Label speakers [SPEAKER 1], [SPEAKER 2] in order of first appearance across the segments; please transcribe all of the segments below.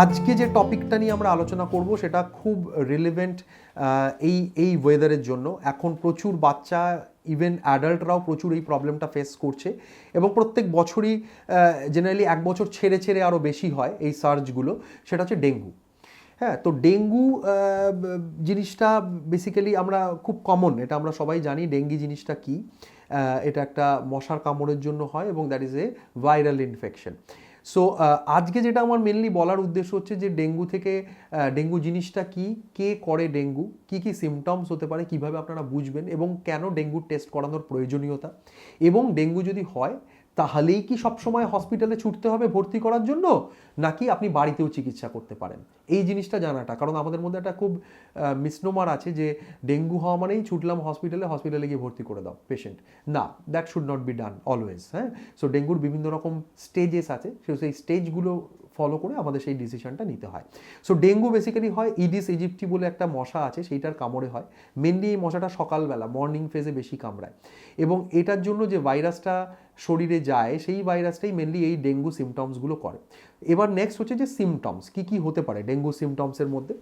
[SPEAKER 1] আজকে যে টপিকটা নিয়ে আমরা আলোচনা করব সেটা খুব রিলেভেন্ট এই এই ওয়েদারের জন্য। এখন প্রচুর বাচ্চা ইভেন অ্যাডাল্টরাও প্রচুর এই প্রবলেমটা ফেস করছে এবং প্রত্যেক বছরই জেনারেলি এক বছর ছেড়ে ছেড়ে আরও বেশি হয় এই সার্জগুলো সেটা হচ্ছে ডেঙ্গু। হ্যাঁ তো ডেঙ্গু জিনিসটা বেসিক্যালি আমরা খুব কমন এটা আমরা সবাই জানি ডেঙ্গি জিনিসটা কি এটা একটা মশার কামড়ের জন্য হয় এবং that is a viral infection so আজকে যেটা আমার মেনলি বলার উদ্দেশ্য হচ্ছে যে ডেঙ্গু থেকে ডেঙ্গু জিনিসটা কি, কে করে ডেঙ্গু, কি কি সিমটমস হতে পারে, কীভাবে আপনারা বুঝবেন এবং কেন ডেঙ্গুর টেস্ট করানোর প্রয়োজনীয়তা। এবং ডেঙ্গু যদি হয় তাহলেই কি সবসময় হসপিটালে ছুটতে হবে ভর্তি করার জন্য? নাকি আপনি বাড়িতেও চিকিৎসা করতে পারেন? এই জিনিসটা জানাটা, কারণ আমাদের মধ্যে একটা খুব মিসনোমার আছে যে ডেঙ্গু হওয়া মানেই ছুটলাম হসপিটালে হসপিটালে গিয়ে ভর্তি করে দাও পেশেন্ট না that should not be done always হ্যাঁ? সো ডেঙ্গুর বিভিন্ন রকম স্টেজেস আছে। সেই স্টেজগুলো ফলো করে আমাদের সেই ডিসিশনটা নিতে হয়। সো ডেঙ্গু বেসিক্যালি হয় ইডিস ইজিপ্টি বলে একটা মশা আছে, সেইটার কামড়ে হয়। মেনলি এই মশাটা সকালবেলা মর্নিং ফেজে বেশি কামড়ায়। এবং এটার জন্য যে ভাইরাসটা শরীরে যায়, সেই ভাইরাসটাই মেনলি এই ডেঙ্গু সিমটমসগুলো করে। এবার নেক্সট হচ্ছে যে সিমটমস কি কি হতে পারে ডেঙ্গু সিমটমসের মধ্যে?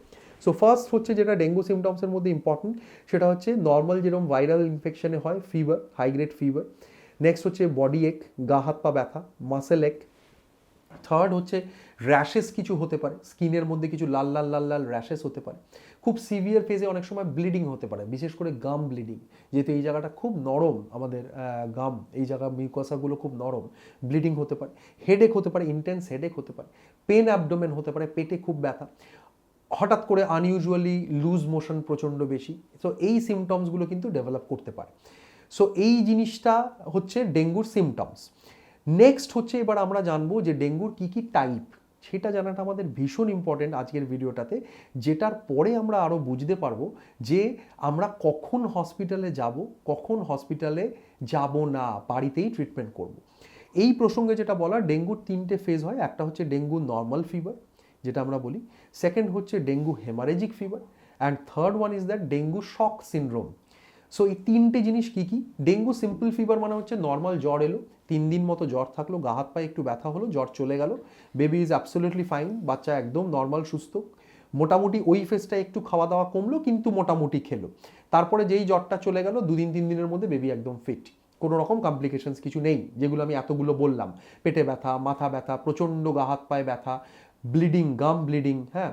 [SPEAKER 1] সো ফার্স্ট হচ্ছে যেটা ডেঙ্গু সিমটমসের মধ্যে ইম্পর্টেন্ট সেটা হচ্ছে নর্মাল যেরকম ভাইরাল ইনফেকশনে হয় fever high grade fever next হচ্ছে বডি এক গা হাত পা ব্যথা মাসেল এক থার্ড হচ্ছে র্যাশেস কিছু হতে পারে। স্কিনের মধ্যে কিছু লাল লাল লাল লাল র্যাশেস হতে পারে। খুব সিভিয়ার ফেজে অনেক সময় ব্লিডিং হতে পারে, বিশেষ করে গাম ব্লিডিং যেহেতু এই জায়গাটা খুব নরম আমাদের গাম এই জায়গা মিউকাসাগুলো খুব নরম ব্লিডিং হতে পারে। হেডেক হতে পারে ইন্টেন্স হেডেক হতে পারে। পেন অ্যাবডোমেন হতে পারে, পেটে খুব ব্যথা। হঠাৎ করে আনইউজুয়ালি লুজ মোশন প্রচণ্ড বেশি। তো এই সিমটমসগুলো কিন্তু ডেভেলপ করতে পারে। সো এই জিনিসটা হচ্ছে ডেঙ্গুর সিমটমস নেক্সট হচ্ছে এবার আমরা জানব যে ডেঙ্গুর কি কি টাইপ সেটা জানাটা আমাদের ভীষণ ইম্পর্টেন্ট আজকের ভিডিওটাতে, যেটার পরে আমরা আরও বুঝতে পারব যে আমরা কখন হসপিটালে যাব, কখন হসপিটালে যাব না, বাড়িতেই ট্রিটমেন্ট করব। এই প্রসঙ্গে যেটা বলা ডেঙ্গুর তিনটে ফেজ হয়। একটা হচ্ছে ডেঙ্গু নর্মাল ফিভার যেটা আমরা বলি। সেকেন্ড হচ্ছে dengue haemorrhagic fever and third one is that dengue shock syndrome so এই তিনটে জিনিস কি কি? ডেঙ্গু সিম্পল ফিভার মানে হচ্ছে নর্মাল জ্বর এলো, তিন দিন মতো জ্বর থাকল, গা হাত পায়ে একটু ব্যথা হলো, জ্বর চলে গেল বেবি ইজ অ্যাবসোলিউটলি ফাইন বাচ্চা একদম নর্মাল সুস্থ। মোটামুটি ওই ফেসটা একটু খাওয়া দাওয়া কমলো, কিন্তু মোটামুটি খেলো। তারপরে যেই জ্বরটা চলে গেল, দুদিন, তিন দিনের মধ্যে বেবি একদম ফিট কোনো রকম কমপ্লিকেশনস কিছু নেই, যেগুলো আমি এতগুলো বললাম। পেটে ব্যথা, মাথা ব্যথা, প্রচণ্ড গা হাত পায়ে ব্যথা ব্লিডিং গাম ব্লিডিং হ্যাঁ?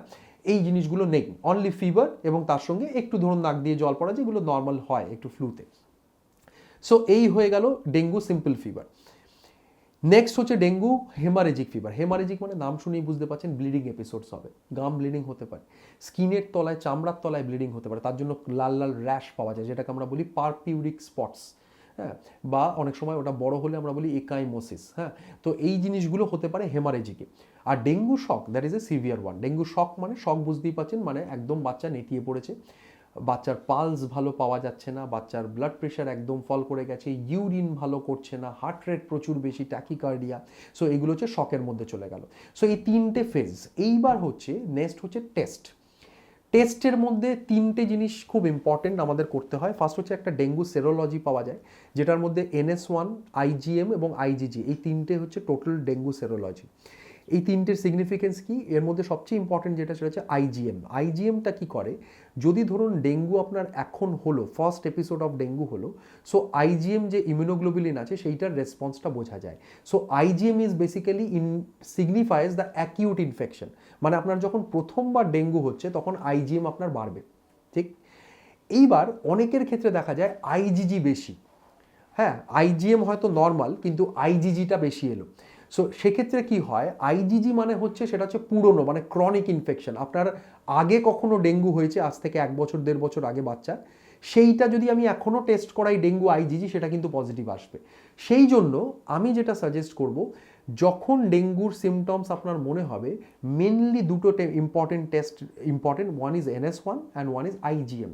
[SPEAKER 1] এই জিনিসগুলো নেই। অনলি ফিভার এবং তার সঙ্গে একটু ধরুন নাক দিয়ে জল পড়া, যেগুলো নর্মাল হয় একটু ফ্লুতে সো এই হয়ে গেল ডেঙ্গু সিম্পল ফিভার নেক্সট হচ্ছে ডেঙ্গু হেমারেজিক ফিভার হেমারেজিক মানে নাম শুনেই বুঝতে পারছেন ব্লিডিং এপিসোডস হবে। গাম ব্লিডিং হতে পারে। স্কিনের তলায়, চামড়ার তলায় ব্লিডিং হতে পারে। তার জন্য লাল লাল র্যাশ পাওয়া যায়, যেটাকে আমরা বলি পারপিউরিক স্পটস হ্যাঁ? বা অনেক সময় ওটা বড় হলে আমরা বলি একাইমোসিস হ্যাঁ? তো এই জিনিসগুলো হতে পারে হেমারেজিকে আর dengue shock that is a severe one dengue shock মানে শক বুঝতেই পারছেন মানে একদম বাচ্চা নেতিয়ে পড়েছে। বাচ্চার পালস ভালো পাওয়া যাচ্ছে না, বাচ্চার ব্লাড প্রেশার একদম ফল করে গেছে ইউরিন ভালো করছে না হার্ট রেট প্রচুর বেশি ট্যাকিকার্ডিয়া সো এগুলো হচ্ছে শকের মধ্যে চলে গেল। সো এই তিনটে ফেজ এইবার হচ্ছে নেক্সট হচ্ছে টেস্ট টেস্টের মধ্যে তিনটে জিনিস খুব ইম্পর্টেন্ট আমাদের করতে হয়। ফার্স্ট হচ্ছে একটা ডেঙ্গু সেরোলজি পাওয়া যায়, যেটার মধ্যে এনএস ওয়ান আইজিএম এবং আইজিজি এই তিনটে হচ্ছে টোটাল ডেঙ্গু সেরোলজি এই তিনটের সিগনিফিকেন্স কি? এর মধ্যে সবচেয়ে ইম্পর্টেন্ট যেটা সেটা হচ্ছে আইজিএম আইজিএমটা কি করে? যদি ধরুন ডেঙ্গু আপনার এখন হলো ফার্স্ট এপিসোড অফ ডেঙ্গু হলো সো আইজিএম যে ইমিউনোগ্লোবুলিন আছে, সেইটার রেসপন্সটা বোঝা যায়। So IgM is basically in signifies the acute infection মানে আপনার যখন প্রথমবার ডেঙ্গু হচ্ছে, তখন আইজিএম আপনার বাড়বে। ঠিক? এইবার অনেকের ক্ষেত্রে দেখা যায় আইজিজি বেশি। হ্যাঁ আইজিএম হয়তো নর্মাল কিন্তু আইজিজিটা বেশি এলো। সো সেক্ষেত্রে কি হয়? আইজিজি মানে হচ্ছে সেটা হচ্ছে পুরনো মানে ক্রনিক ইনফেকশন আপনার আগে কখনো ডেঙ্গু হয়েছে, আজ থেকে এক বছর, দেড় বছর আগে বাচ্চা। সেইটা যদি আমি এখনও টেস্ট করাই ডেঙ্গু আইজিজি সেটা কিন্তু পজিটিভ আসবে। সেই জন্য আমি যেটা সাজেস্ট করব, যখন ডেঙ্গুর সিমটমস আপনার মনে হবে মেনলি দুটো important test important one is NS one and one is IgM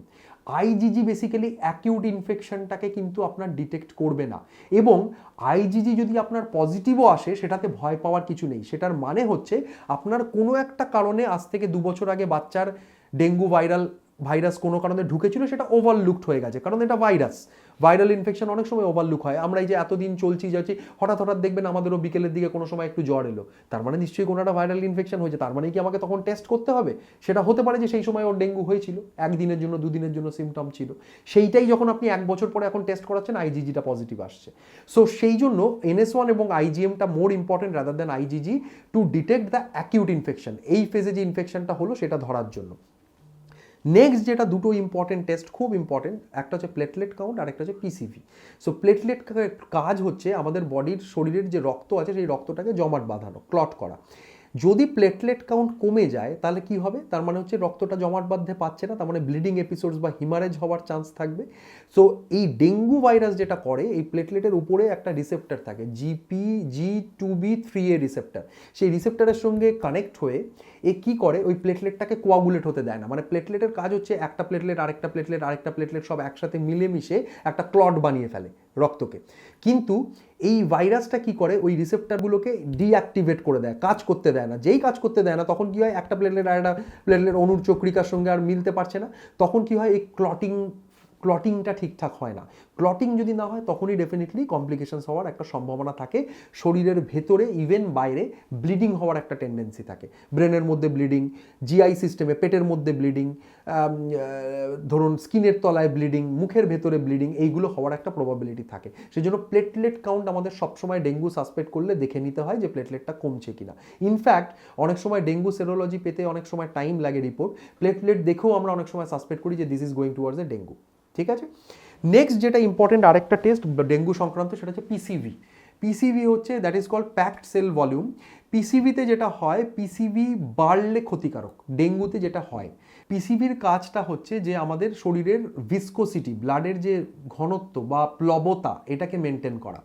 [SPEAKER 1] IgG basically acute ইনফেকশনটাকে কিন্তু আপনার ডিটেক্ট করবে না। এবং আইজিজি যদি আপনার পজিটিভও আসে, সেটাতে ভয় পাওয়ার কিছু নেই। সেটার মানে হচ্ছে আপনার কোনো একটা কারণে আজ থেকে দু বছর আগে বাচ্চার ডেঙ্গু ভাইরাল, ভাইরাস কোনো কারণে ঢুকেছিল, সেটা ওভারলুকড হয়ে গেছে। কারণ এটা ভাইরাস ভাইরাল ইনফেকশন অনেক সময় ওভারলুক হয়। আমরা এই যে এতদিন চলছি, যাচ্ছি, হঠাৎ হঠাৎ দেখবেন আমাদেরও বিকেলের দিকে কোনো সময় একটু জ্বর এলো। তার মানে নিশ্চয়ই কোনো একটা ভাইরাল ইনফেকশন হয়েছে। তার মানে কি আমাকে তখন টেস্ট করতে হবে? সেটা হতে পারে যে সেই সময় ওর ডেঙ্গু হয়েছিল। একদিনের জন্য, দুদিনের জন্য সিমটম ছিল। সেইটাই যখন আপনি এক বছর পরে এখন টেস্ট করাচ্ছেন আইজিজিটা পজিটিভ আসছে। সো সেই জন্য এনএস ওয়ান এবং আইজিএমটা more important rather than IgG to detect the acute infection এই ফেজে যে ইনফেকশনটা হলো, সেটা ধরার জন্য। নেক্সট যেটা দুটো ইম্পর্টেন্ট টেস্ট খুব ইম্পর্টেন্ট একটা হচ্ছে প্লেটলেট কাউন্ট আর একটা হচ্ছে পিসিভি সো প্লেটলেট কাজ হচ্ছে আমাদের বডির শরীরের যে রক্ত আছে, সেই রক্তটাকে জমাট বাঁধানো ক্লট করা। যদি প্লেটলেট কাউন্ট কমে যায়, তাহলে কি হবে? তার মানে হচ্ছে রক্তটা জমাট বাঁধতে পারছে না, তার মানে ব্লিডিং এপিসোডস বা হিমারেজ হওয়ার চান্স থাকবে। সো এই ডেঙ্গু ভাইরাস যেটা করে, এই প্লেটলেটের উপরে একটা রিসেপ্টার থাকে GP G two B three A receptor সেই রিসেপ্টারের সঙ্গে কানেক্ট হয়ে এ কি করে? ওই প্লেটলেটটাকে কোয়াগুলেট হতে দেয় না। মানে প্লেটলেটের কাজ হচ্ছে একটা প্লেটলেট আরেকটা প্লেটলেট আরেকটা প্লেটলেট সব একসাথে মিলেমিশে একটা ক্লট বানিয়ে ফেলে রক্তকে। কিন্তু এই ভাইরাসটা কি করে? ওই রিসেপ্টারগুলোকে ডিঅ্যাক্টিভেট করে দেয়, কাজ করতে দেয় না। যেই কাজ করতে দেয় না, তখন কি হয়? একটা প্লেটলেট আর একটা প্লেটলেট অনুর চক্রিকার সঙ্গে আর মিলতে পারছে না। তখন কি হয়? এই ক্লটিং ক্লটিংটা ঠিকঠাক হয় না। ক্লটিং যদি না হয়, তখনই ডেফিনেটলি কমপ্লিকেশনস হওয়ার একটা সম্ভাবনা থাকে। শরীরের ভেতরে ইভেন বাইরে ব্লিডিং হওয়ার একটা টেন্ডেন্সি থাকে। ব্রেনের মধ্যে ব্লিডিং জিআই সিস্টেমে পেটের মধ্যে ব্লিডিং ধরুন স্কিনের তলায় ব্লিডিং মুখের ভেতরে ব্লিডিং এইগুলো হওয়ার একটা প্রবাবিলিটি থাকে। সেই জন্য প্লেটলেট কাউন্ট আমাদের সবসময় ডেঙ্গু সাসপেক্ট করলে দেখে নিতে হয় যে প্লেটলেটটা কমছে কিনা। ইনফ্যাক্ট অনেক সময় ডেঙ্গু সেরোলজি পেতে অনেক সময় টাইম লাগে রিপোর্ট প্লেটলেট দেখেও আমরা অনেক সময় সাসপেক্ট করি যে this is going towards a dengue ঠিক আছে? নেক্সট যেটা ইম্পর্টেন্ট আরেকটা টেস্ট ডেঙ্গু সংক্রান্ত, সেটা হচ্ছে পিসিভি পিসিভি হচ্ছে that is called packed cell volume পিসিভিতে যেটা হয় পিসিভি বাড়লে ক্ষতিকারক, ডেঙ্গুতে যেটা হয়। পিসিভির কাজটা হচ্ছে যে আমাদের শরীরের ভিসকোসিটি ব্লাডের যে ঘনত্ব বা প্লবতা, এটাকে মেনটেন করা।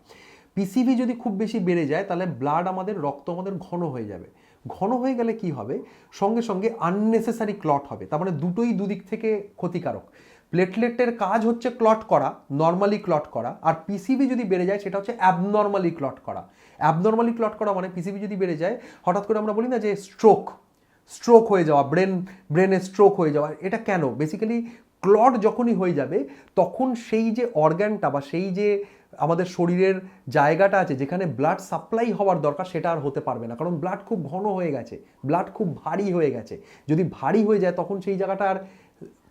[SPEAKER 1] পিসিভি যদি খুব বেশি বেড়ে যায়, তাহলে ব্লাড আমাদের, রক্ত আমাদের ঘন হয়ে যাবে। ঘন হয়ে গেলে কি হবে? সঙ্গে সঙ্গে আননেসেসারি ক্লট হবে। তার মানে দুটোই দুদিক থেকে ক্ষতিকারক। প্লেটলেটের কাজ হচ্ছে ক্লট করা নর্মালি ক্লট করা, আর পিসিবি যদি বেড়ে যায় সেটা হচ্ছে অ্যাবনর্মালি ক্লট করা। অ্যাবনর্মালি ক্লট করা মানে পিসিবি যদি বেড়ে যায়, হঠাৎ করে আমরা বলি না যে স্ট্রোক স্ট্রোক হয়ে যাওয়া ব্রেন ব্রেনে স্ট্রোক হয়ে যাওয়া, এটা কেন? বেসিক্যালি ক্লট যখনই হয়ে যাবে, তখন সেই যে অর্গ্যানটা বা সেই যে আমাদের শরীরের জায়গাটা আছে, যেখানে ব্লাড সাপ্লাই হওয়ার দরকার, সেটা আর হতে পারবে না। কারণ ব্লাড খুব ঘন হয়ে গেছে ব্লাড খুব ভারী হয়ে গেছে। যদি ভারী হয়ে যায়, তখন সেই জায়গাটা আর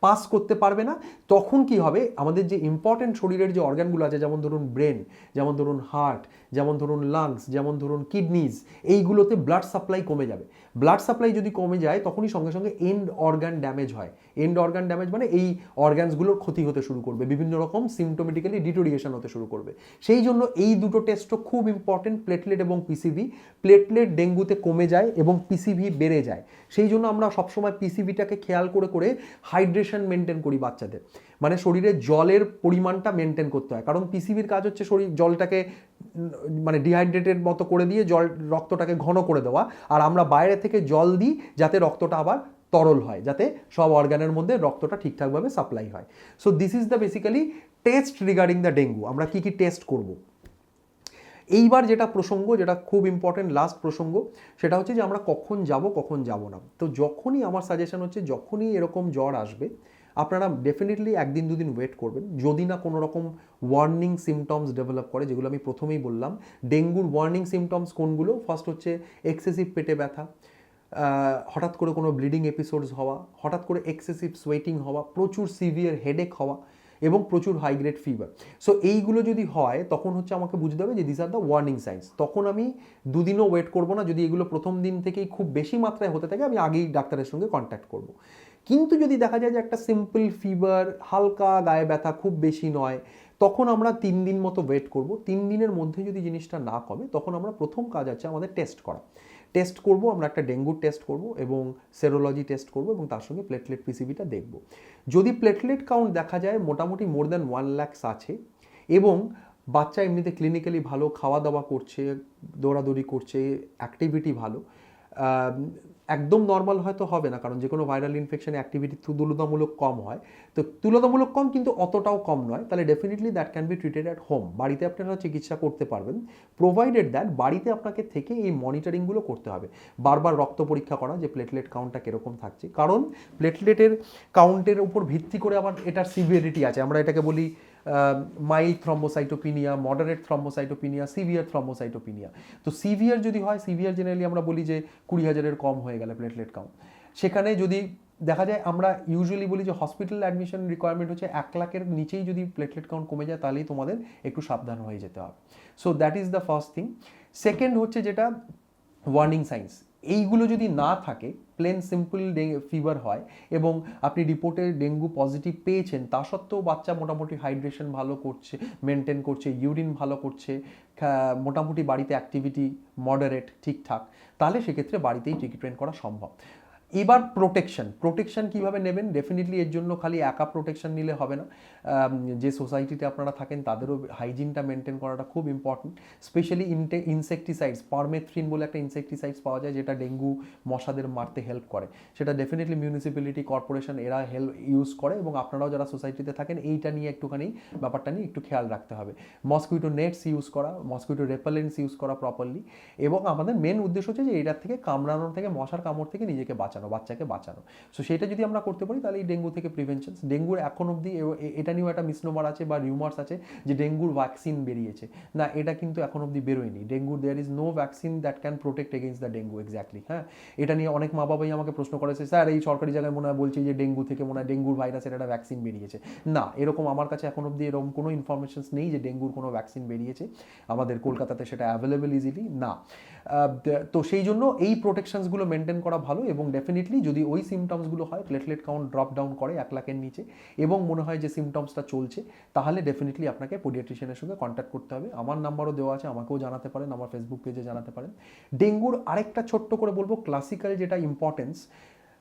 [SPEAKER 1] পাস করতে পারবে না, তখন কি হবে? আমাদের যে ইম্পর্ট্যান্ট শরীরের যে অর্গানগুলো আছে, যেমন ধরুন ব্রেন যেমন ধরুন হার্ট যেমন ধরুন লাংস যেমন ধরুন কিডনিজ এইগুলোতে ব্লাড সাপ্লাই কমে যাবে। ব্লাড সাপ্লাই যদি কমে যায়, তখনই সঙ্গে সঙ্গে এন্ড অর্গান ড্যামেজ হয়। এন্ড অর্গান ড্যামেজ মানে এই অর্গানসগুলোর ক্ষতি হতে শুরু করবে। বিভিন্ন রকম সিমটোমেটিক্যালি ডিটোরিয়েশন হতে শুরু করবে। সেই জন্য এই দুটো টেস্টও খুব ইম্পর্টেন্ট প্লেটলেট এবং পিসিভি প্লেটলেট ডেঙ্গুতে কমে যায় এবং পিসিভি বেড়ে যায়। সেই জন্য আমরা সবসময় পিসিভিটাকে খেয়াল করে করে হাইড্রেশন মেনটেন করি বাচ্চাদের। মানে শরীরে জলের পরিমাণটা মেনটেন করতে হয়। কারণ পিসিবির কাজ হচ্ছে শরীর, জলটাকে মানে ডিহাইড্রেটেড মতো করে দিয়ে জল, রক্তটাকে ঘন করে দেওয়া। আর আমরা বাইরে থেকে জল দিই যাতে রক্তটা আবার তরল হয়, যাতে সব অর্গানের মধ্যে রক্তটা ঠিকঠাকভাবে সাপ্লাই হয়। So this is the basically test regarding the dengue আমরা কি কি টেস্ট করব? এইবার যেটা প্রসঙ্গ, যেটা খুব ইম্পর্টেন্ট লাস্ট প্রসঙ্গ, সেটা হচ্ছে যে আমরা কখন যাব কখন যাব না। তো যখনই আমার সাজেশন হচ্ছে, যখনই এরকম জ্বর আসবে আপনারা ডেফিনেটলি একদিন দুদিন ওয়েট করবেন। যদি না কোনো রকম ওয়ার্নিং সিমটমস ডেভেলপ করে, যেগুলো আমি প্রথমেই বললাম, ডেঙ্গুর ওয়ার্নিং সিমটমস কোনগুলো? ফার্স্ট হচ্ছে এক্সেসিভ পেটে ব্যথা হঠাৎ করে কোনো ব্লিডিং এপিসোডস হওয়া, হঠাৎ করে এক্সেসিভ সোয়েটিং হওয়া, প্রচুর সিভিয়ার হেডেক হওয়া এবং প্রচুর হাই গ্রেড ফিভার সো এইগুলো যদি হয়, তখন হচ্ছে আমাকে বুঝতে হবে যে this are the warning signs তখন আমি দুদিনও ওয়েট করব না। যদি এগুলো প্রথম দিন থেকেই খুব বেশি মাত্রায় হতে থাকে, আমি আগেই ডাক্তারের সঙ্গে কন্ট্যাক্ট করব। কিন্তু যদি দেখা যায় যে একটা সিম্পল ফিভার হালকা গায়ে ব্যথা খুব বেশি নয়, তখন আমরা তিন দিন মতো ওয়েট করব। তিন দিনের মধ্যে যদি জিনিসটা না কমে, তখন আমরা প্রথম কাজ আছে আমাদের টেস্ট করা। টেস্ট করব, আমরা একটা ডেঙ্গুর টেস্ট করব এবং সেরোলজি টেস্ট করব এবং তার সঙ্গে প্লেটলেট পিসিবিটা দেখব। যদি প্লেটলেট কাউন্ট দেখা যায় মোটামুটি মোর দ্যান ওয়ান ল্যাক্স আছে এবং বাচ্চা এমনিতে ক্লিনিক্যালি ভালো, খাওয়া দাওয়া করছে, দৌড়াদৌড়ি করছে অ্যাক্টিভিটি ভালো একদম নর্মাল হয়তো হবে না, কারণ যে কোনো ভাইরাল ইনফেকশনে অ্যাক্টিভিটি তুলনামূলক কম হয়। তো তুলনামূলক কম কিন্তু অতটাও কম নয়, তাহলে definitely that can be treated at home বাড়িতে আপনারা চিকিৎসা করতে পারবেন। প্রোভাইডেড দ্যাট বাড়িতে আপনাকে থেকে এই মনিটরিংগুলো করতে হবে। বারবার রক্ত পরীক্ষা করা যে প্লেটলেট কাউন্টটা কীরকম থাকছে। কারণ প্লেটলেটের কাউন্টের উপর ভিত্তি করে আবার এটার সিভিয়ারিটি আছে। আমরা এটাকে বলি mild thrombocytopenia moderate thrombocytopenia severe thrombocytopenia তো সিভিয়ার যদি হয় সিভিয়ার জেনারেলি আমরা বলি যে কুড়ি হাজারের কম হয়ে গেলে প্লেটলেট কাউন্ট সেখানে যদি দেখা যায়, আমরা ইউজুয়ালি বলি যে হসপিটাল অ্যাডমিশন রিকোয়ারমেন্ট হচ্ছে এক লাখের নিচেই যদি প্লেটলেট কাউন্ট কমে যায়, তাহলেই তোমাদের একটু সাবধান হয়ে যেতে হবে। So that is the first thing second হচ্ছে যেটা ওয়ার্নিং সাইন্স এইগুলো যদি না থাকে প্লেন সিম্পল ফিভার হয় এবং আপনি রিপোর্টে ডেঙ্গু পজিটিভ পেয়েছেন, তা সত্ত্বেও বাচ্চা মোটামুটি হাইড্রেশন ভালো করছে মেনটেন করছে ইউরিন ভালো করছে মোটামুটি বাড়িতে অ্যাক্টিভিটি মডারেট ঠিকঠাক, তাহলে সেক্ষেত্রে বাড়িতেই ট্রিটমেন্ট করা সম্ভব। এবার প্রোটেকশন প্রোটেকশন কীভাবে নেবেন? ডেফিনেটলি এর জন্য খালি একা প্রোটেকশন নিলে হবে না। যে সোসাইটিতে আপনারা থাকেন, তাদেরও হাইজিনটা মেনটেন করাটা খুব ইম্পর্টেন্ট স্পেশালি ইনটে ইনসেকটিসাইডস পারমেথ্রিন বলে একটা ইনসেকটিসাইডস পাওয়া যায়, যেটা ডেঙ্গু মশাদের মারতে হেল্প করে। সেটা ডেফিনেটলি মিউনিসিপ্যালিটি কর্পোরেশন এরা হেল্প ইউজ করে এবং আপনারাও যারা সোসাইটিতে থাকেন, এইটা নিয়ে একটুখানি ব্যাপারটা নিয়ে একটু খেয়াল রাখতে হবে। মসকুইটো নেটস ইউজ করা মসকুইটো রেপালেন্টস ইউজ করা প্রপারলি এবং আমাদের মেন উদ্দেশ্য হচ্ছে যে এটার থেকে কামড়ানোর থেকে, মশার কামড় থেকে নিজেকে বাঁচানো, বাচ্চাকে বাঁচানো। সো সেটা যদি আমরা করতে পারি, তাহলে এই ডেঙ্গু থেকে প্রিভেনশন ডেঙ্গুর এখন অবধি এটা নিয়েও একটা মিসনোমার আছে বা রিউমার্স আছে যে ডেঙ্গুর ভ্যাকসিন বেরিয়েছে। না, এটা কিন্তু এখন অবধি বেরোয়নি। ডেঙ্গুর there is no vaccine that can protect against the dengue exactly হ্যাঁ? এটা নিয়ে অনেক মা বাবাই আমাকে প্রশ্ন করেছে, স্যার, এই সরকারি জায়গায় মনে হয় বলছে যে ডেঙ্গু থেকে মনে হয় ডেঙ্গুর ভাইরাসের একটা ভ্যাকসিন বেরিয়েছে। না, এরকম আমার কাছে এখন অবধি এরকম কোনো ইনফরমেশন নেই যে ডেঙ্গুর কোনো ভ্যাকসিন বেরিয়েছে। আমাদের কলকাতাতে সেটা অ্যাভেলেবেল ইজিলি না। তো সেই জন্য এই প্রোটেকশনসগুলো মেনটেন করা ভালো এবং ডেফিনেটলি যদি ওই সিমটমসগুলো হয় প্লেটলেট কাউন্ট ড্রপ ডাউন করে এক লাখের নিচে এবং মনে হয় যে সিমটমসটা চলছে, তাহলে ডেফিনেটলি আপনাকে পোডিয়াট্রিশিয়ানের সঙ্গে কন্ট্যাক্ট করতে হবে। আমার নাম্বারও দেওয়া আছে, আমাকেও জানাতে পারেন, আমার ফেসবুক পেজে জানাতে পারেন। ডেঙ্গুর আরেকটা ছোট্ট করে বলব ক্লাসিক্যাল যেটা ইম্পর্টেন্স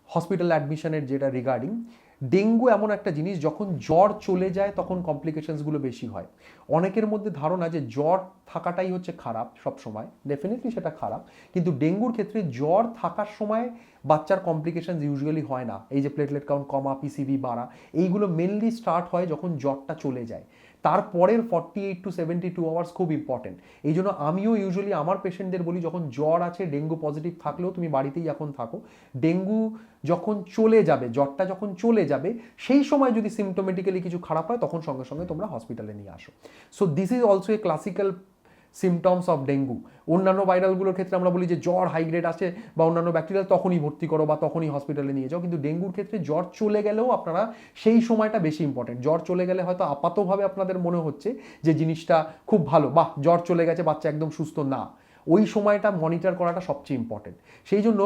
[SPEAKER 1] হসপিটাল অ্যাডমিশনের যেটা রিগার্ডিং ডেঙ্গু এমন একটা জিনিস, যখন জ্বর চলে যায় তখন কমপ্লিকেশনসগুলো বেশি হয়। অনেকের মধ্যে ধারণা যে জ্বর থাকাটাই হচ্ছে খারাপ সব সময় ডেফিনেটলি সেটা খারাপ। কিন্তু ডেঙ্গুর ক্ষেত্রে জ্বর থাকার সময় বাচ্চার কমপ্লিকেশনস ইউজুয়ালি হয় না। এই যে প্লেটলেট কাউন্ট কমা পিসিবি বাড়া, এইগুলো মেনলি স্টার্ট হয় যখন জ্বরটা চলে যায়। তারপরের forty eight to seventy two hours খুব ইম্পর্টেন্ট এই জন্য আমিও ইউজুয়ালি আমার পেশেন্টদের বলি, যখন জ্বর আছে, ডেঙ্গু পজিটিভ থাকলেও তুমি বাড়িতেই এখন থাকো। ডেঙ্গু যখন চলে যাবে, জ্বরটা যখন চলে যাবে, সেই সময় যদি সিমটোমেটিক্যালি কিছু খারাপ হয়, তখন সঙ্গে সঙ্গে তোমরা হসপিটালে নিয়ে আসো। So this is also a classical symptoms of dengue অন্যান্য ভাইরালগুলোর ক্ষেত্রে আমরা বলি যে জ্বর হাই গ্রেড আছে বা অন্যান্য ব্যাকটেরিয়া তখনই ভর্তি করো বা তখনই হসপিটালে নিয়ে যাও। কিন্তু ডেঙ্গুর ক্ষেত্রে জ্বর চলে গেলেও আপনারা সেই সময়টা বেশি ইম্পর্টেন্ট জ্বর চলে গেলে হয়তো আপাতভাবে আপনাদের মনে হচ্ছে যে জিনিসটা খুব ভালো। বাহ, জ্বর চলে গেছে, বাচ্চা একদম সুস্থ না। ওই সময়টা মনিটর করাটা সবচেয়ে ইম্পর্টেন্ট সেই জন্য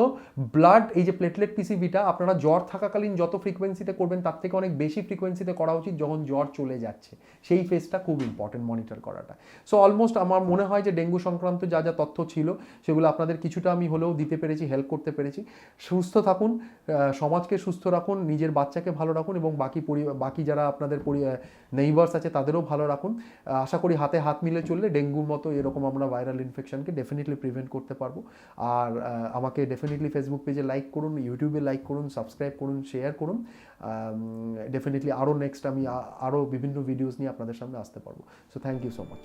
[SPEAKER 1] ব্লাড এই যে প্লেটলেট পিসিবিটা আপনারা জ্বর থাকাকালীন যত ফ্রিকোয়েন্সিতে করবেন, তার থেকে অনেক বেশি ফ্রিকোয়েন্সিতে করা উচিত যখন জ্বর চলে যাচ্ছে। সেই ফেজটা খুব ইম্পর্টেন্ট মনিটর করাটা। সো অলমোস্ট আমার মনে হয় যে ডেঙ্গু সংক্রান্ত যা যা তথ্য ছিল, সেগুলো আপনাদের কিছুটা আমি হলেও দিতে পেরেছি হেল্প করতে পেরেছি। সুস্থ থাকুন সমাজকে সুস্থ রাখুন, নিজের বাচ্চাকে ভালো রাখুন এবং বাকি পরিবার বাকি যারা আপনাদের নেইবার্স আছে, তাদেরও ভালো রাখুন। আশা করি হাতে হাত মিলে চললে ডেঙ্গুর মতো এরকম আমরা ভাইরাল ইনফেকশনকে ডেফিনেটলি প্রিভেন্ট করতে পারব। আর আমাকে ডেফিনেটলি ফেসবুক পেজে লাইক করুন ইউটিউবে লাইক করুন সাবস্ক্রাইব করুন শেয়ার করুন। ডেফিনেটলি আরও নেক্সট আমি আরও বিভিন্ন ভিডিওস নিয়ে আপনাদের সামনে আসতে পারব। So thank you so much